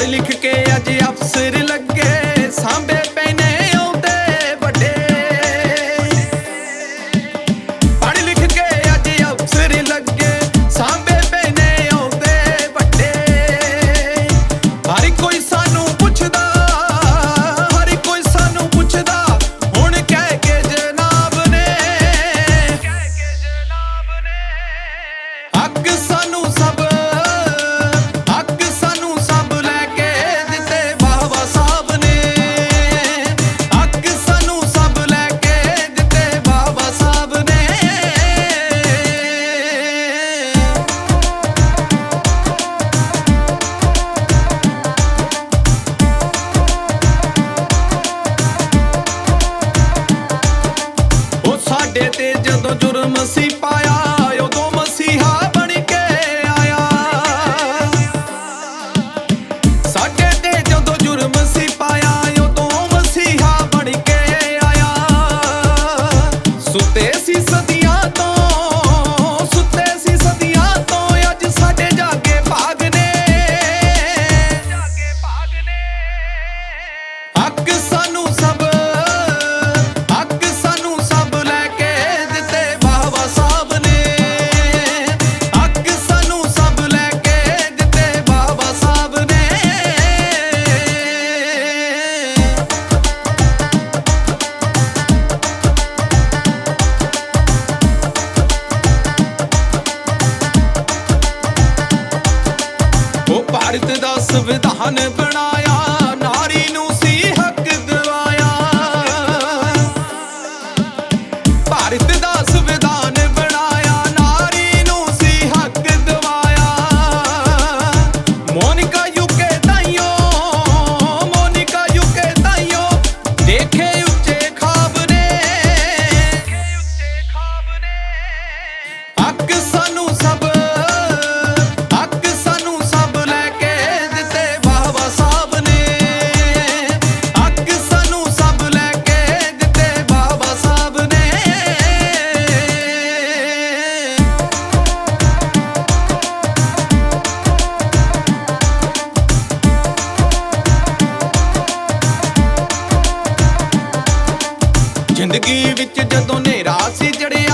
ਪੜ ਲਿਖ ਕੇ ਅੱਜ ਅਫਸਰ ਲੱਗੇ ਸਾਂਭੇ ਸਾਡੇ ਤੇ ਜਦੋਂ ਜੁਰਮ ਸੀ ਪਾਇਆ। ਸੰਵਿਧਾਨ ਬਣਾਇਆ, ਨਾਰੀ ਨੂੰ ਸੀ ਹੱਕ ਦਿਵਾਇਆ। ਭਾਰਤ ਦਾ ਸੰਵਿਧਾਨ ਬਣਾਇਆ, ਨਾਰੀ ਨੂੰ ਸੀ ਹੱਕ ਦਿਵਾਇਆ। ਮੋਨਿਕਾ ਯੂਕੇ ਤਾਈਓ, ਮੋਨਿਕਾ ਯੂਕੇ ਤਾਈਓ, ਦੇਖੇ ਉੱਚੇ ਖਾਬ ਨੇ। ਹੱਕ ਜ਼ਿੰਦਗੀ ਵਿੱਚ ਜਦੋਂ ਹਨੇਰਾ ਸੀ ਜੜਿਆ